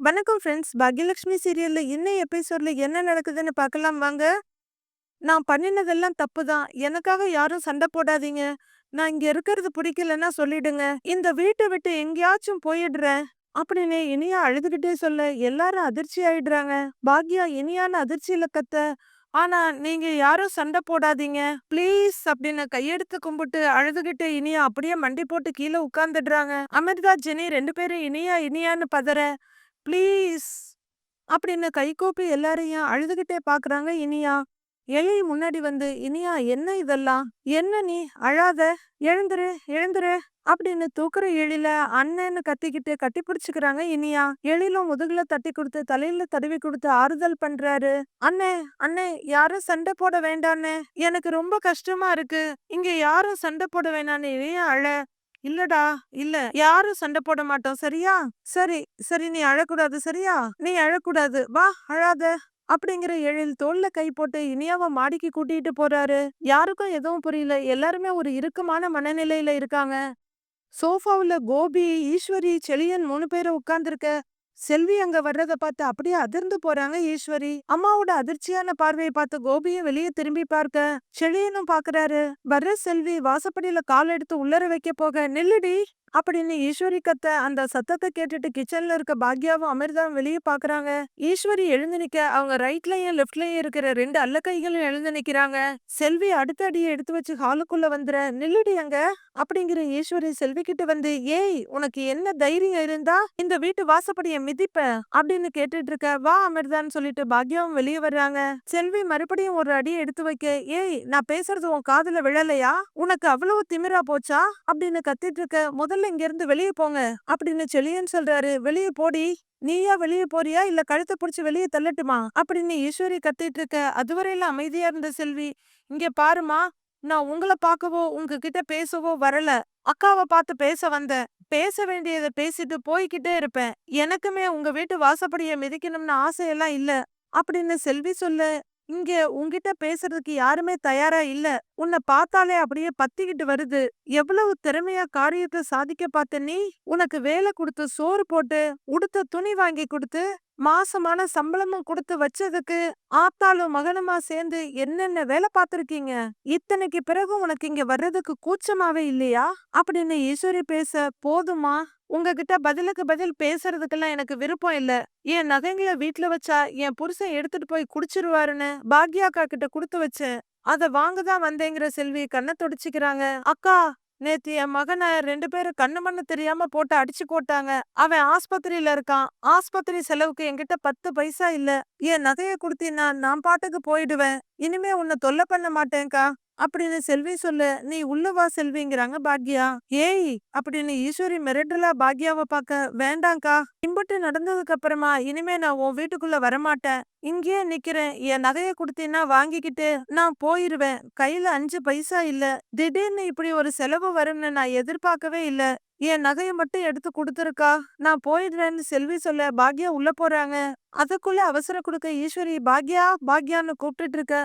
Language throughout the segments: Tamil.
வணக்கம் ஃப்ரெண்ட்ஸ். பாக்யலட்சுமி சீரியலில் இன்னும் எபிசோடில் என்ன நடக்குதுன்னு பார்க்கலாம் வாங்க. நான் பண்ணினதெல்லாம் தப்பு தான். எனக்காக யாரும் சண்டை போடாதீங்க. நான் இங்கே இருக்கிறது பிடிக்கலன்னா சொல்லிடுங்க. இந்த வீட்டை விட்டு எங்கேயாச்சும் போயிடுறேன். அப்படின்னு இனியா அழுதுகிட்டே சொல்ல எல்லாரும் அதிர்ச்சி ஆயிடுறாங்க. பாக்யா இனியான அதிர்ச்சியில கத்த ஆனா நீங்க யாரும் சண்டை போடாதீங்க. ப்ளீஸ் அப்படின்னு கையெடுத்து கும்பிட்டு அழுதுகிட்டு இனியா அப்படியே மண்டி போட்டு கீழே உட்காந்துடுறாங்க அமிர்தா ஜெனி ரெண்டு பேரும் இனியா இனியான்னு பதற ப்ளீஸ் அப்படின்னு கைகூப்பி எல்லாரையும் அழுதுகிட்டே பாக்குறாங்க இனியா. எழில் முன்னாடி வந்து இனியா என்ன இதெல்லாம்? என்ன நீ? அழாத. எழுந்துரு எழுந்துரு அப்படின்னு தூக்குற எழில அண்ணன்னு கத்திக்கிட்டு கட்டி பிடிச்சுக்கிறாங்க இனியா. எழிலும் முதுகுல தட்டி கொடுத்து தலையில தடவி கொடுத்து ஆறுதல் பண்றாரு. அண்ணே அண்ணே யாரும் சண்டை போட வேண்டாண்ணே. எனக்கு ரொம்ப கஷ்டமா இருக்கு. இங்க யாரும் சண்டை போட வேணான்னு இனியா அழ. இல்லடா இல்ல. யாரும் சண்டை போட மாட்டோம். சரியா? சரி சரி நீ அழக்கூடாது. சரியா? நீ அழக்கூடாது. வா அழாத. அப்படிங்கிற எழில் தோல்ல கை போட்டு இனியாவ மாடிக்கு கூட்டிட்டு போறாரு. யாருக்கும் எதுவும் புரியல. எல்லாருமே ஒரு இறுக்கமான மனநிலையில இருக்காங்க. சோஃபாவுல கோபி ஈஸ்வரி செழியன் மூணு பேரும் உட்கார்ந்துருக்க செல்வி அங்க வர்றத பார்த்து அப்படியே அதிர்ந்து போறாங்க ஈஸ்வரி. அம்மாவோட அதிர்ச்சியான பார்வையை பார்த்து கோபியும் வெளியே திரும்பி பார்க்க செழியனும் பாக்குறாரு வர்ற செல்வி வாசப்படியில கால் எடுத்து உள்ளர வைக்க போக நில்லுடி. அப்படின்னு ஈஸ்வரி கத்த அந்த சத்தத்தை கேட்டுட்டு கிச்சன்ல இருக்க பாக்யாவும் அமிர்தாவும் வெளியே பாக்குறாங்க. ஈஸ்வரி எழுந்து நிக்க அவங்க ரைட்லயும் லெஃப்ட்லயும் இருக்கிற ரெண்டு அல்ல கைகளும் எழுந்து நிக்கிறாங்க. செல்வி அடுத்த அடியை எடுத்து வச்சு ஹாலுக்குள்ள வந்துற நில்லுடி அங்க அப்படிங்கிற ஈஸ்வரி செல்வி கிட்ட வந்து ஏய் உனக்கு என்ன தைரியம் இருந்தா இந்த வீட்டு வாசப்படிய மிதிப்ப அப்படின்னு கேட்டுட்டு இருக்க வா அமிர்தான்னு சொல்லிட்டு பாக்யாவும் வெளியே வர்றாங்க. செல்வி மறுபடியும் ஒரு அடி எடுத்து வைக்க ஏய் நான் பேசுறது உன் காதுல விழலையா? உனக்கு அவ்வளவு திமிரா போச்சா? அப்படின்னு கத்திட்டு இருக்க முதல்ல இங்க இருந்து வெளியே போங்க அப்படின்னு செழியன் சொல்றாரு. வெளியே போடி. நீயா வெளியே போறியா? இல்ல கழுத்தை புடிச்சு வெளியே தள்ளட்டுமா? அப்படின்னு ஈஸ்வரி கத்திட்டு இருக்க. அதுவரையில அமைதியா இருந்த செல்வி இங்க பாருமா நான் உங்களை பார்க்கவோ உங்ககிட்ட பேசவோ வரல. அக்காவை பார்த்து பேச வந்தேன். பேச வேண்டியதை பேசிட்டு போய்கிட்டே இருப்பேன். எனக்குமே உங்க வீட்டு வாசப்படிய மிதிக்கணும்னு ஆசையெல்லாம் இல்ல அப்படின்னு செல்வி சொல்ல இங்க உன்கிட்ட பேசுறதுக்கு யாருமே தயாரா இல்ல. உன்னை பார்த்தாலே அப்படியே பத்திக்கிட்டு வருது. எவ்வளவு திறமையா காரியத்தை சாதிக்க பார்த்த நீ? உனக்கு வேலை கொடுத்து சோறு போட்டு உடுத்த துணி வாங்கி கொடுத்து மாசமான சம்பளமும் கொடுத்து வச்சதுக்கு ஆத்தாலும் மகனுமா சேர்ந்து என்னென்ன வேலை பார்த்திருக்கீங்க? இத்தனைக்கு பிறகு உனக்கு இங்க வர்றதுக்கு கூச்சமாவே இல்லையா? அப்படின்னு ஈஸ்வரி பேச போதுமா உங்ககிட்ட பதிலுக்கு பதில் பேசுறதுக்கெல்லாம் எனக்கு விருப்பம் இல்ல. என் நகைங்கள வீட்டுல வச்சா என் புருஷன் எடுத்துட்டு போய் குடிச்சிருவாருன்னு பாக்யாக்கா கிட்ட குடுத்து வச்சேன். அத வாங்கதான் வந்தேங்கிற செல்வி கண்ணை துடிச்சுக்கிறாங்க. அக்கா நேத்து என் மகனை ரெண்டு பேரும் கண்ணு மண்ணு தெரியாம போட்டு அடிச்சு போட்டாங்க. அவன் ஆஸ்பத்திரியில இருக்கான். ஆஸ்பத்திரி செலவுக்கு என்கிட்ட பத்து பைசா இல்ல. என் நகைய குடுத்தீன்னா நான் பாட்டுக்கு போயிடுவேன். இனிமே உன்னை தொல்லை பண்ண மாட்டேன்க்கா. அப்படின்னு செல்வி சொல்ல நீ உள்ளவா செல்விங்கிறாங்க பாக்யா. ஏய்! அப்படின்னு ஈஸ்வரி மிரட்டலா பாக்யாவை பார்க்க வேண்டாங்க்கா இம்புட்டு நடந்ததுக்கு அப்புறமா இனிமே நான் உன் வீட்டுக்குள்ள வரமாட்டேன். இங்கேயே நிக்கிறேன். என் நகைய கொடுத்தீங்கன்னா வாங்கிக்கிட்டு நான் போயிருவேன். கையில அஞ்சு பைசா இல்ல. திடீர்னு இப்படி ஒரு செலவு வரும்னு நான் எதிர்பார்க்கவே இல்ல. என் நகையை மட்டும் எடுத்து கொடுத்துருக்கா? நான் போயிடுறேன்னு செல்வி சொல்ல பாக்யா உள்ள போறாங்க. அதுக்குள்ள அவசரம் கொடுக்க ஈஸ்வரி பாக்யா பாக்யான்னு கூப்பிட்டுட்டு இருக்க.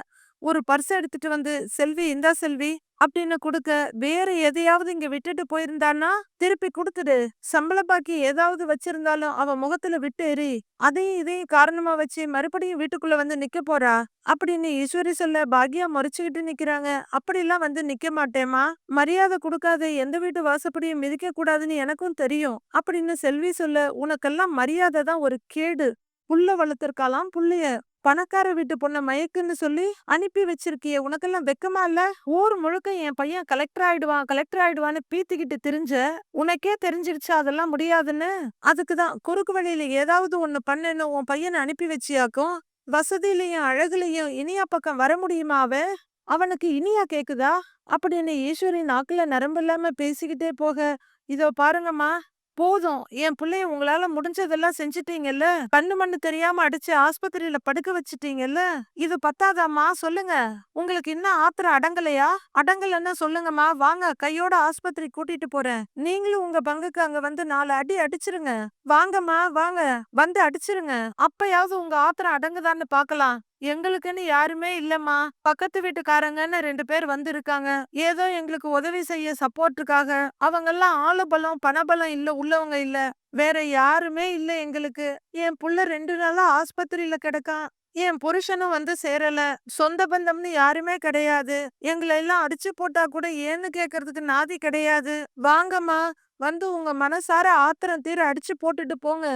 ஒரு பர்ஸ் எடுத்துட்டு வந்து செல்வி இந்தா செல்வி அப்படின்னு கொடுக்க வேற எதையாவது இங்க விட்டுட்டு போயிருந்தான்னா திருப்பி கொடுத்துடு. சம்பள பாக்கி ஏதாவது வச்சிருந்தாலும் அவ முகத்துல விட்டு எறி அதையும் இதையும் காரணமா வச்சு மறுபடியும் வீட்டுக்குள்ள வந்து நிக்க போறா? அப்படின்னு ஈஸ்வரி சொல்ல பாக்யா முறைச்சுக்கிட்டு நிக்கிறாங்க. அப்படிலாம் வந்து நிக்க மாட்டேமா மரியாதை கொடுக்காத எந்த வீட்டு வாசப்படியும் மிதிக்க கூடாதுன்னு எனக்கும் தெரியும் அப்படின்னு செல்வி சொல்ல உனக்கெல்லாம் மரியாதை தான் ஒரு கேடு. புல்ல வளர்த்திருக்காலாம் புள்ளைய. பணக்கார வீட்டு பொண்ணை மயக்குன்னு சொல்லி அனுப்பி வச்சிருக்கிய உனக்கெல்லாம் வெக்கமா இல்ல? ஊர் முழுக்க என் பையன் கலெக்டர் ஆயிடுவான் கலெக்டர் ஆயிடுவான்னு பீத்திக்கிட்டு தெரிஞ்ச உனக்கே தெரிஞ்சிருச்சு அதெல்லாம் முடியாதுன்னு? அதுக்குதான் குறுக்கு வழியில ஏதாவது ஒண்ணு பண்ணுன்னு உன் பையனை அனுப்பி வச்சியாக்கும் வசதியிலையும் அழகுலையும் இனியா பக்கம் வர முடியுமா அவனுக்கு இனியா கேக்குதா? அப்படின்னு ஈஸ்வரி நாக்குல நரம்பு இல்லாம பேசிக்கிட்டே போக இதோ பாருங்கம்மா போதும். என் பிள்ளைய உங்களால முடிஞ்சதெல்லாம் செஞ்சிட்டீங்கல்ல? கண்ணு மண்ணு தெரியாம அடிச்சு ஆஸ்பத்திரியில படுக்க வச்சிட்டீங்கல்ல? இது பத்தாதாம்மா? சொல்லுங்க. உங்களுக்கு இன்னும் ஆத்திரம் அடங்கலையா? அடங்கலன்னா சொல்லுங்கம்மா. வாங்க கையோட ஆஸ்பத்திரி கூட்டிட்டு போறேன். நீங்களும் உங்க பங்குக்கு அங்க வந்து நாலு அடி அடிச்சிருங்க. வாங்கம்மா வாங்க. வந்து அடிச்சிருங்க. அப்பயாவது உங்க ஆத்திரம் அடங்குதான்னு பாக்கலாம். எங்களுக்குன்னு யாருமே இல்லம்மா. பக்கத்து வீட்டுக்காரங்கன்னு ரெண்டு பேர் வந்திருக்காங்க. ஏதோ எங்களுக்கு உதவி செய்ய சப்போர்ட்டுக்காக அவங்க எல்லாம் ஆளு பலம் பணபலம் இல்ல உள்ளவங்க இல்ல. வேற யாருமே இல்ல எங்களுக்கு. என் புள்ள ரெண்டு நாளா ஆஸ்பத்திரியில கிடக்கான். என் புருஷனும் வந்து சேரல. சொந்த பந்தம்னு யாருமே கிடையாது. எங்களை எல்லாம் அடிச்சு போட்டா கூட ஏன்னு கேக்குறதுக்கு நாதி கிடையாது. வாங்கம்மா. வந்து உங்க மனசார ஆத்திரம் தீர அடிச்சு போட்டுட்டு போங்க.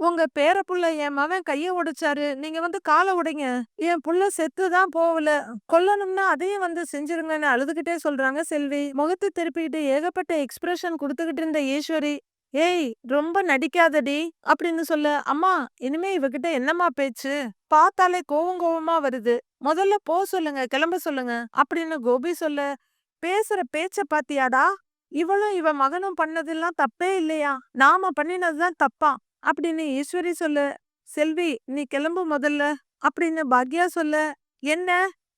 உங்க பேர புள்ள என் மவன் கைய உடைச்சாரு. நீங்க வந்து காலை உடைங்க. என் புள்ள செத்துதான் போகல. கொல்லணும்னா அதையும் வந்து செஞ்சிருங்கன்னு அழுதுகிட்டே சொல்றாங்க செல்வி. முகத்தை திருப்பிட்டு ஏகப்பட்ட எக்ஸ்பிரஷன் கொடுத்துக்கிட்டு இருந்த ஈஸ்வரி. ஏய் ரொம்ப நடிக்காதடி அப்படின்னு சொல்ல அம்மா இனிமே இவகிட்ட என்னம்மா பேச்சு? பார்த்தாலே கோவம் கோவமா வருது. முதல்ல போ சொல்லுங்க கிளம்ப சொல்லுங்க அப்படின்னு கோபி சொல்ல பேசுற பேச்ச பாத்தியாடா? இவளும் இவ மகனும் பண்ணதெல்லாம் தப்பே இல்லையா? நாம பண்ணினதுதான் தப்பா? அப்படின்னு ஈஸ்வரி சொல்ல செல்வி நீ கிளம்பு முதல்ல அப்படின்னு பாக்யா சொல்ல என்ன?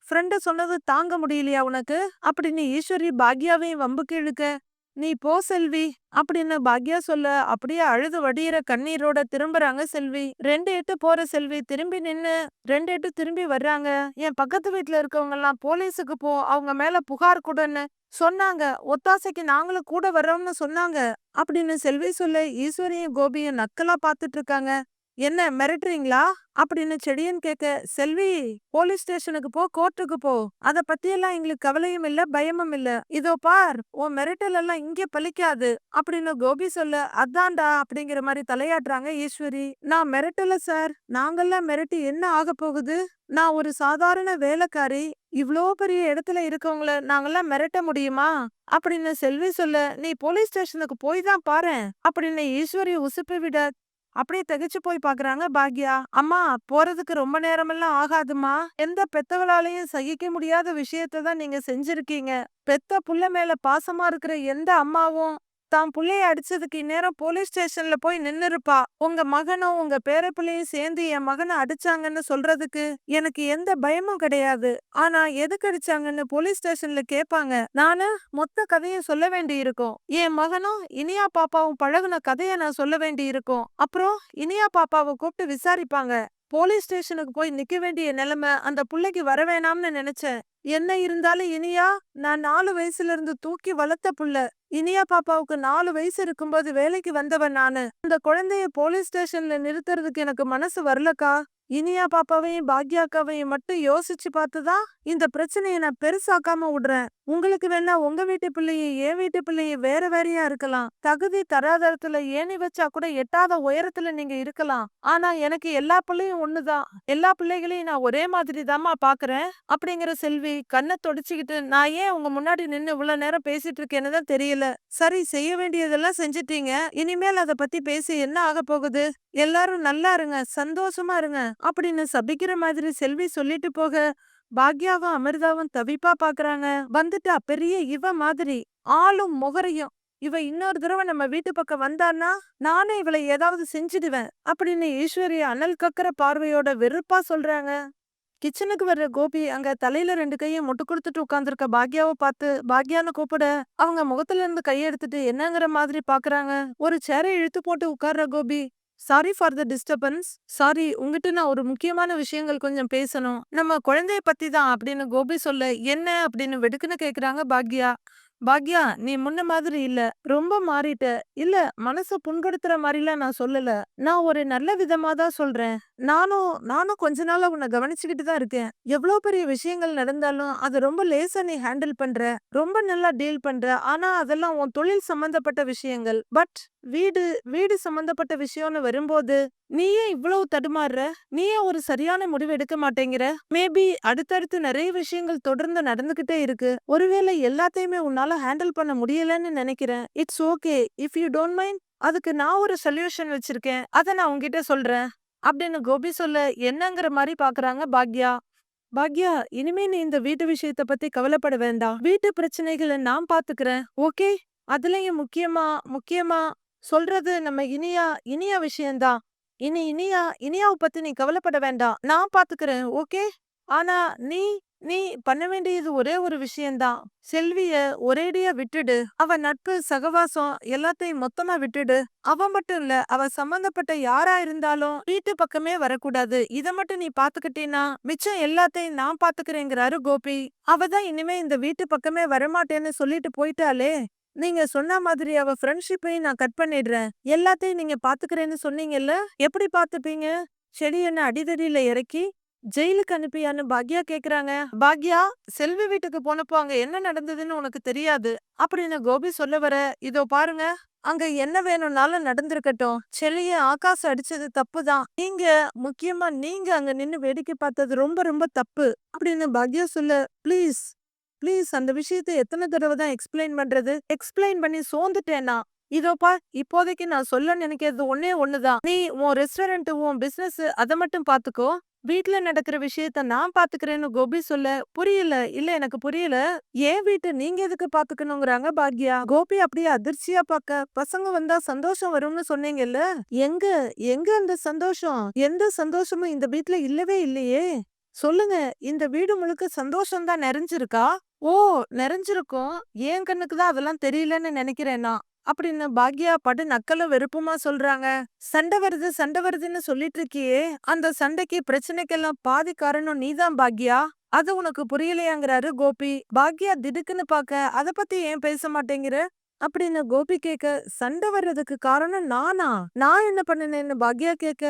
ஃப்ரெண்ட சொன்னது தாங்க முடியலையா உனக்கு? அப்படின்னு ஈஸ்வரி பாக்யாவையும் வம்புக்கு இழுக்க நீ போ செல்வி அப்படின்னு பாக்யா சொல்ல அப்படியே அழுது வடியிற கண்ணீரோட திரும்புறாங்க செல்வி. ரெண்டு எட்டு போற செல்வி திரும்பி நின்னு ரெண்டு எட்டு திரும்பி வர்றாங்க. என் பக்கத்து வீட்டுல இருக்கவங்க எல்லாம் போலீஸுக்கு போ அவங்க மேல புகார் கொடுன்னு சொன்னாங்க. ஒத்தாசைக்கு நாங்களும் கூட வர்றோம்னு சொன்னாங்க. அப்படின்னு செல்வி சொல்ல ஈஸ்வரியும் கோபியும் நக்கலா பாத்துட்டு இருக்காங்க. என்ன மிரட்டுறீங்களா? அப்படின்னு செடியன் கேட்க செல்வி போலீஸ் ஸ்டேஷனுக்கு போ கோர்ட்டுக்கு போ. அத பத்தியெல்லாம் எங்களுக்கு கவலையும் இல்ல பயமும் இல்ல. இதோ பார் உன் மிரட்டல் எல்லாம் இங்கே பலிக்காது. அப்படின்னு கோபி சொல்ல அதான்டா அப்படிங்கிற மாதிரி தலையாடுறாங்க ஈஸ்வரி. நான் மிரட்டல சார். நாங்கெல்லாம் மிரட்டி என்ன ஆக போகுது? நான் ஒரு சாதாரண வேலைக்காரி. இவ்ளோ பெரிய இடத்துல இருக்கவங்கள நாங்கெல்லாம் மிரட்ட முடியுமா? அப்படின்னு செல்வி சொல்ல நீ போலீஸ் ஸ்டேஷனுக்கு போய் தான் பாரு அப்படின்னு ஈஸ்வரி உசுப்பி விட அப்படியே திகைச்சு போய் பாக்குறாங்க பாக்யா. அம்மா போறதுக்கு ரொம்ப நேரமெல்லாம் ஆகாதுமா எந்த பெத்தவளாலையும் சகிக்க முடியாத விஷயத்த தான் நீங்க செஞ்சிருக்கீங்க. பெத்த புள்ள மேல பாசமா இருக்கிற எந்த அம்மாவும் தான் பிள்ளைய அடிச்சதுக்கு இந்நேரம் போலீஸ் ஸ்டேஷன்ல போய் நின்னு இருப்பா உங்க மகனும் உங்க பேர பிள்ளையும் சேர்ந்து என் மகனை அடிச்சாங்கன்னு சொல்றதுக்கு எனக்கு எந்த பயமும் கிடையாது. ஆனா எதுக்கு அடிச்சாங்கன்னு போலீஸ் ஸ்டேஷன்ல கேட்பாங்க. நானு மொத்த கதையும் சொல்ல வேண்டி இருக்கும் என் மகனும் இனியா பாப்பாவும் பழகுன கதையை நான் சொல்ல வேண்டி இருக்கும் அப்புறம் இனியா பாப்பாவை கூப்பிட்டு விசாரிப்பாங்க. போலீஸ் ஸ்டேஷனுக்கு போய் நிக்க வேண்டிய நிலைமை அந்த புள்ளைக்கு வரவேணாம்னு நினைச்சேன். என்ன இருந்தாலும் இனியா நான் நாலு வயசுல இருந்து தூக்கி வளர்த்த புள்ள. இனியா பாப்பாவுக்கு நாலு வயசு இருக்கும்போது வேலைக்கு வந்தவன் நானு. அந்த குழந்தைய போலீஸ் ஸ்டேஷன்ல நிறுத்துறதுக்கு எனக்கு மனசு வரலக்கா? இனியா பாப்பாவையும் பாக்யாக்காவையும் மட்டும் யோசிச்சு பார்த்துதான் இந்த பிரச்சனையை நான் பெருசாக்காம விடுறேன். உங்களுக்கு வேணா உங்க வீட்டு பிள்ளையும் என் வீட்டு பிள்ளையும் வேற வேறையா இருக்கலாம். தகுதி தராதரத்துல ஏணி வச்சா கூட எட்டாத உயரத்துல நீங்க இருக்கலாம். ஆனா எனக்கு எல்லா பிள்ளையும் ஒண்ணுதான். எல்லா பிள்ளைகளையும் நான் ஒரே மாதிரி தாம்மா பாக்குறேன். அப்படிங்கிற செல்வி கண்ணை தொடச்சுக்கிட்டு நான் ஏன் உங்க முன்னாடி நின்னு இவ்வளவு நேரம் பேசிட்டு இருக்கேன்னு தான் தெரியல. சரி செய்ய வேண்டியதெல்லாம் செஞ்சிட்டீங்க. இனிமேல் அதை பத்தி பேசி என்ன ஆக போகுது? எல்லாரும் நல்லா இருங்க. சந்தோஷமா இருங்க. அப்படின்னு சபிக்கிற மாதிரி செல்வி சொல்லிட்டு போக பாக்யாவும் அமிர்தாவும் தவிப்பா பாக்குறாங்க. வந்துட்டா பெரிய இவ மாதிரி ஆளும் முகரையும் இவ இன்னொரு தடவை நம்ம வீட்டு பக்கம் வந்தான்னா நானே இவளை ஏதாவது செஞ்சிடுவேன் அப்படின்னு ஈஸ்வரி அனல் கக்கற பார்வையோட வெறுப்பா சொல்றாங்க. கிச்சனுக்கு வர்ற கோபி அங்க தலையில ரெண்டு கையும் முட்டு கொடுத்துட்டு உட்காந்துருக்க பாக்யாவை பார்த்து பாக்யான்னு கூப்பிட. அவங்க முகத்துல இருந்து கையெடுத்துட்டு என்னங்கிற மாதிரி பாக்குறாங்க. ஒரு சேரை இழுத்து போட்டு உட்கார்ற Gopi sorry for the disturbance sorry உங்ககிட்ட நான் ஒரு முக்கியமான விஷயங்கள் கொஞ்சம் பேசணும். நம்ம குழந்தைய பத்தி தான் அப்படின்னு கோபி சொல்ல என்ன? அப்படின்னு வெடுக்குன்னு கேக்குறாங்க பாக்யா. பாக்யா நீ முன்ன மாதிரி இல்ல. ரொம்ப மாறிட்ட. இல்ல மனச புண்படுத்துற மாதிரிலாம் நான் சொல்லல. நான் ஒரு நல்ல விதமா தான் சொல்றேன். நானும் நானும் கொஞ்ச நாளா உன்னை கவனிச்சுக்கிட்டு தான் இருக்கேன். எவ்வளவு பெரிய விஷயங்கள் நடந்தாலும் அது ரொம்ப லேசா நீ ஹேண்டில் பண்ற. ரொம்ப நல்லா டீல் பண்ற. ஆனா அதெல்லாம் உன் தொழில் சம்பந்தப்பட்ட விஷயங்கள். பட் வீடு வீடு சம்பந்தப்பட்ட விஷயம்னு வரும்போது நீயே இவ்வளவு தடுமாறுற? நீயே ஒரு சரியான முடிவு எடுக்க மாட்டேங்கிற? மேபி அடுத்தடுத்து நிறைய விஷயங்கள் தொடர்ந்து நடந்துகிட்டே இருக்கு. ஒருவேளை எல்லாத்தையுமே உன்னால ஹேண்டில் பண்ண முடியலன்னு நினைக்கிறேன். It's okay if you don't mind அதுக்கு நான் ஒரு சொல்யூஷன் வச்சிருக்கேன். அத நான் உங்ககிட்ட சொல்றேன். அப்படின்னு கோபி சொல்ல என்னங்கிற மாதிரி பாக்குறாங்க பாக்யா. பாக்யா இனிமே நீ இந்த வீட்டு விஷயத்த பத்தி கவலைப்பட வேண்டாம். வீட்டு பிரச்சனைகளை நான் பாத்துக்கிறேன். ஓகே அதுலயும் முக்கியமா முக்கியமா சொல்றது நம்ம இனியா இனியா விஷயம்தான். இனி இனியா இனியாவை பத்தி நீ கவலைப்பட வேண்டாம். நான் பாத்துக்கிறேன் ஓகே? ஆனா நீ நீ பண்ண வேண்டியது ஒரே ஒரு விஷயம்தான் செல்விய ஒரேடியா விட்டுடு. அவ நட்பு சகவாசம் எல்லாத்தையும் மொத்தமா விட்டுடு. அவ மட்டும் இல்ல அவ சம்பந்தப்பட்ட யாரா இருந்தாலும் வீட்டு பக்கமே வரக்கூடாது. இத மட்டும் நீ பாத்துக்கிட்டீன்னா மிச்சம் எல்லாத்தையும் நான் பாத்துக்கிறேங்கிறாரு கோபி. அவதான் இனிமே இந்த வீட்டு பக்கமே வரமாட்டேன்னு சொல்லிட்டு போயிட்டாலே நீங்க சொன்ன மாதிரி அவ ஃப்ரெண்ட்ஷிப்பையும் நான் கட் பண்ணிடுறேன். எல்லாத்தையும் நீங்க பாத்துக்கிறேன்னு சொன்னீங்கல்ல? எப்படி பாத்துப்பீங்க? செடி என்ன அடிதடியில இறக்கி ஜெயிலுக்கு அனுப்பியான்னு பாக்யா கேக்குறாங்க. பாக்யா செல்வி வீட்டுக்கு போனப்போ அங்க என்ன நடந்ததுன்னு உனக்கு தெரியாது. அப்படின்னு கோபி சொல்ல வர இதோ பாருங்க அங்க என்ன வேணும்னாலும் நடந்திருக்கட்டும். செளிய ஆகாசம் அடிச்சது தப்புதான். நீங்க முக்கியமா நீங்க அங்க நின்னு வேடிக்கை பார்த்தது ரொம்ப ரொம்ப தப்பு. அப்படின்னு பாக்யா சொல்ல ப்ளீஸ் ப்ளீஸ் அந்த விஷயத்தை எத்தனை தடவை தான் எக்ஸ்பிளைன் பண்றது? எக்ஸ்பிளைன் பண்ணி சோந்துட்டேனா இதோப்பா இப்போதைக்கு நான் சொல்ல நினைக்கிறது ஒன்னே ஒண்ணுதான் நீ உன் ரெஸ்டாரண்ட் உன் பிசினஸ் அதை மட்டும் பாத்துக்கோ. வீட்ல நடக்கிற விஷயத்த நான் பாத்துக்கிறேன்னு கோபி சொல்ல புரியல? இல்ல எனக்கு புரியல. ஏன் வீட்டு நீங்க எதுக்கு பாத்துக்கணுங்கிறாங்க பாக்யா? கோபி அப்படியே அதிர்ச்சியா பாக்க பசங்க வந்தா சந்தோஷம் வரும்னு சொன்னீங்கல்ல? எங்க எங்க அந்த சந்தோஷம்? எந்த சந்தோஷமும் இந்த வீட்ல இல்லவே இல்லையே? சொல்லுங்க இந்த வீடு முழுக்க சந்தோஷம் தான் நிறைஞ்சிருக்கா? ஓ! நிறைஞ்சிருக்கும். என் கண்ணுக்கு தான் அதெல்லாம் தெரியலன்னு நினைக்கிறேன்னா அப்படின்னு பாக்யா படு நக்கலும் வெறுப்புமா சொல்றாங்க. சண்டை வருது சண்டை வருதுன்னு சொல்லிட்டு இருக்கியே. அந்த சண்டைக்கு பிரச்சனைக்கெல்லாம் பாதி காரணம் நீதான் பாக்யா? அது உனக்கு புரியலையாங்கிறாரு கோபி. பாக்யா திடுக்குன்னு பாக்க அத பத்தி ஏன் பேச மாட்டேங்கிற? அப்படின்னு கோபி கேக்க சண்டை வர்றதுக்கு காரணம் நானா? நான் என்ன பண்ணினேன்னு பாக்யா கேக்க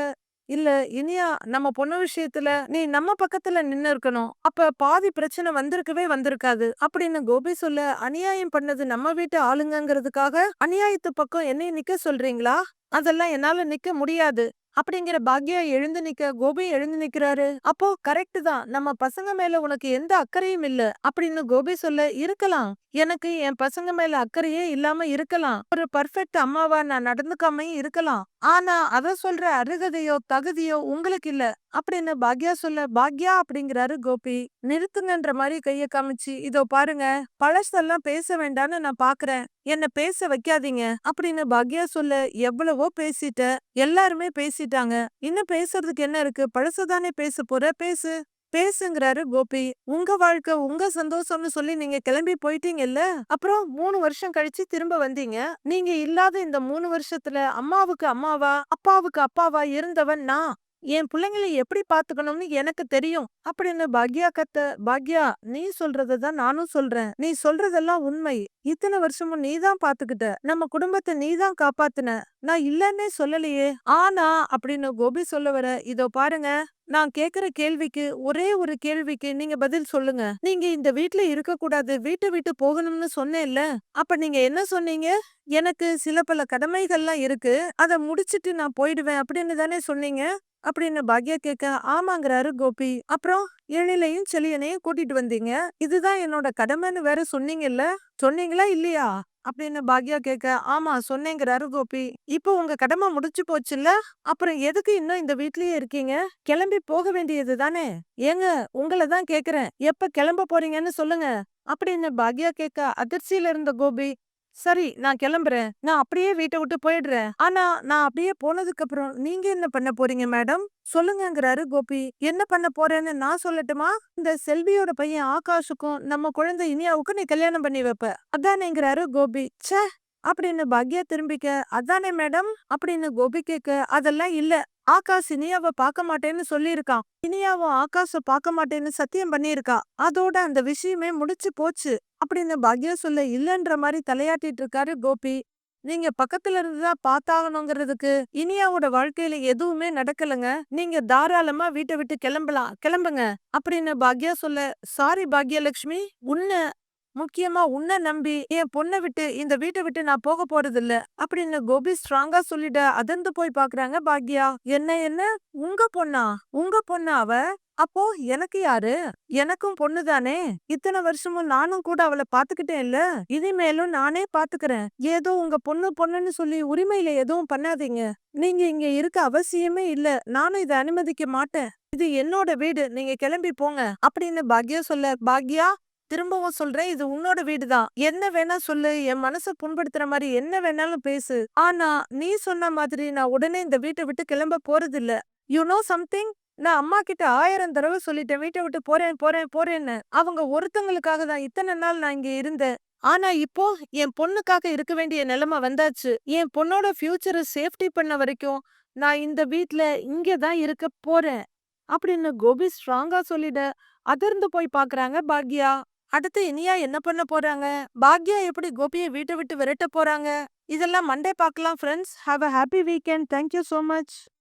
இல்ல இனியா நம்ம பொண்ணு விஷயத்துல நீ நம்ம பக்கத்துல நின்னு இருக்கணும். அப்ப பாதி பிரச்சனை வந்திருக்கவே வந்திருக்காது. அப்படின்னு கோபி சொல்ல அநியாயம் பண்ணது நம்ம வீட்டு ஆளுங்கங்கிறதுக்காக அநியாயத்து பக்கம் என்னைய நிக்க சொல்றீங்களா? அதெல்லாம் என்னால நிக்க முடியாது. அப்படிங்கிற பாக்யா எழுந்து நிக்க கோபி எழுந்து நிக்கிறாரு. அப்போ கரெக்ட் தான். நம்ம பசங்க மேல உனக்கு எந்த அக்கறையும் இல்ல அப்படின்னு கோபி சொல்ல இருக்கலாம். எனக்கு என் பசங்க மேல அக்கறையே இல்லாம இருக்கலாம். ஒரு பர்ஃபெக்ட் அம்மாவா நான் நடந்துக்காமையும் இருக்கலாம். ஆனா அத சொல்ற அருகதையோ தகுதியோ உங்களுக்கு இல்ல. அப்படின்னு பாக்யா சொல்ல? பாக்யா அப்படிங்கிறாரு கோபி. நிறுத்துங்கன்ற மாதிரி கைய காமிச்சு இதோ பாருங்க பழசெல்லாம் பேச வேண்டாம்னு நான் பாக்குறேன். என்ன பேச வைக்காதீங்க. அப்படின்னு பாக்யா சொல்ல எவ்வளவோ பேசிட்ட எல்லாருமே பேசிட்டாங்க. இன்னும் பேசுறதுக்கு என்ன இருக்கு? பழசுதானே பேச போற? பேசு. பேசுங்கிறாரு கோபி. உங்க வாழ்க்கை உங்க சந்தோஷம்னு சொல்லி நீங்க கிளம்பி போயிட்டீங்கல்ல? அப்புறம் மூணு வருஷம் கழிச்சு திரும்ப வந்தீங்க. நீங்க இல்லாத இந்த மூணு வருஷத்துல அம்மாவுக்கு அம்மாவா அப்பாவுக்கு அப்பாவா இருந்தவன் நான். என் பிள்ளைங்களை எப்படி பாத்துக்கணும்னு எனக்கு தெரியும். அப்படின்னு பாக்யா கத்த பாக்யா நீ சொல்றதான் நானும் சொல்றேன். நீ சொல்றதெல்லாம் உண்மை. இத்தனை வருஷமும் நீ தான் பாத்துக்கிட்ட நம்ம குடும்பத்தை நீ தான் காப்பாத்துன. நான் இல்லன்னே சொல்லலையே. ஆனா அப்படின்னு கோபி சொல்ல வர இதோ பாருங்க. நான் கேக்குற கேள்விக்கு ஒரே ஒரு கேள்விக்கு நீங்க பதில் சொல்லுங்க. நீங்க இந்த வீட்ல இருக்க கூடாது வீட்டை விட்டு போகணும்னு சொன்னேன்ல அப்ப நீங்க என்ன சொன்னீங்க? எனக்கு சில பல கடமைகள்லாம் இருக்கு அத முடிச்சிட்டு நான் போயிடுவேன் அப்படின்னு தானே சொன்னீங்க? அப்படின்னு பாக்யா கேட்க ஆமாங்கிறாரு கோபி. அப்புறம் எழிலையும் செழியனையும் கூட்டிட்டு வந்தீங்க. இதுதான் என்னோட கடமைன்னு வேற சொன்னீங்கல்ல? சொன்னீங்களா இல்லையா? அப்படின்னு பாக்யா கேட்க ஆமா சொன்னேங்கிறாரு கோபி. இப்போ உங்க கடமை முடிச்சு போச்சுல்ல? அப்புறம் எதுக்கு இன்னும் இந்த வீட்லயே இருக்கீங்க? கிளம்பி போக வேண்டியது தானே? ஏங்க உங்களை தான் கேக்குறேன். எப்ப கிளம்ப போறீங்கன்னு சொல்லுங்க. அப்படின்னு பாக்யா கேட்க அதிர்ச்சியில இருந்த கோபி சரி நான் கிளம்புறேன். நான் அப்படியே வீட்டை விட்டு போயிடுறேன். ஆனா நான் அப்படியே போனதுக்கு அப்புறம் நீங்க என்ன பண்ண போறீங்க மேடம்? சொல்லுங்கங்கிறாரு கோபி. என்ன பண்ண போறேன்னு நான் சொல்லட்டுமா? இந்த செல்வியோட பையன் ஆகாஷுக்கும் நம்ம குழந்தை இனியாவுக்கும் நீ கல்யாணம் பண்ணி வைப்ப. அதானேங்கிறாரு கோபி. ச்சே! அப்படின்னு பாக்யா திரும்பிக்க அதானே மேடம்? அப்படின்னு கோபி கேட்க அதெல்லாம் இல்ல. ஆகாஷ் இனியாவ பார்க்க மாட்டேன்னு சொல்லியிருக்கான். இனியாவும் ஆகாஷ பார்க்க மாட்டேன்னு சத்தியம் பண்ணியிருக்கா. அதோட அந்த விஷயமே முடிச்சு போச்சு. அப்படின்னு பாக்யா சொல்ல இல்லைன்ற மாதிரி தலையாட்டிட்டு இருக்காரு கோபி. நீங்க பக்கத்துல இருந்துதான் பார்த்தாகணுங்கிறதுக்கு இனியாவோட வாழ்க்கையில எதுவுமே நடக்கலங்க. நீங்க தாராளமா வீட்டை விட்டு கிளம்பலாம் கிளம்புங்க. அப்படின்னு பாக்யா சொல்ல சாரி பாக்யலட்சுமி உன்ன முக்கியமா உன்னை நம்பி என் பொண்ணை விட்டு இந்த வீட்டை விட்டு நான் போக போறது இல்ல அப்படின்னு கோபி ஸ்ட்ராங்கா சொல்லிட அதிர்ந்து போய் பாக்குறாங்க பாக்யா. என்ன என்ன? உங்க பொண்ணா? உங்க பொண்ணா அவ? அப்போ எனக்கு யாரு? எனக்கும் பொண்ணு தானே? இத்தனை வருஷமும் நானும் கூட அவளை பாத்துக்கிட்டேன் இல்ல? இனிமேலும் நானே பாத்துக்கிறேன் ஏதோ உங்க பொண்ணு பொண்ணுன்னு சொல்லி உரிமையில எதுவும் பண்ணாதீங்க. நீங்க இங்க இருக்க அவசியமே இல்ல. நானும் இதை அனுமதிக்க மாட்டேன். இது என்னோட வீடு. நீங்க கிளம்பி போங்க. அப்படின்னு பாக்யா சொல்ல பாக்யா திரும்பவும் சொல்றேன். இது உன்னோட வீடுதான் என்ன வேணா சொல்லு. என் மனச புண்படுத்துற மாதிரி என்ன வேணாலும் பேசு. ஆனா நீ சொன்ன மாதிரி நான் உடனே இந்த வீட்டை விட்டு கிளம்ப போறது இல்ல யூ நோ சம்திங் நான் அம்மா கிட்ட ஆயிரம் தடவை சொல்லிட்டேன். வீட்டை விட்டு போறேன் போறேன் போறேன்னு. அவங்க ஒருத்தங்களுக்காக தான் இத்தனை நாள் நான் இங்க இருந்தேன். ஆனா இப்போ என் பொண்ணுக்காக இருக்க வேண்டிய நிலைமை வந்தாச்சு. என் பொண்ணோட ஃபியூச்சரை சேஃப்டி பண்ண வரைக்கும் நான் இந்த வீட்ல இங்க தான் இருக்க போறேன். அப்படின்னு கோபி ஸ்ட்ராங்கா சொல்லிட அதிர்ந்து போய் பாக்குறாங்க பாக்யா. அடுத்து இனியா என்ன பண்ண போறாங்க? பாக்யா எப்படி கோபியை வீட்டை விட்டு விரட்ட போறாங்க? இதெல்லாம் மண்டே பார்க்கலாம் friends have a happy weekend thank you so much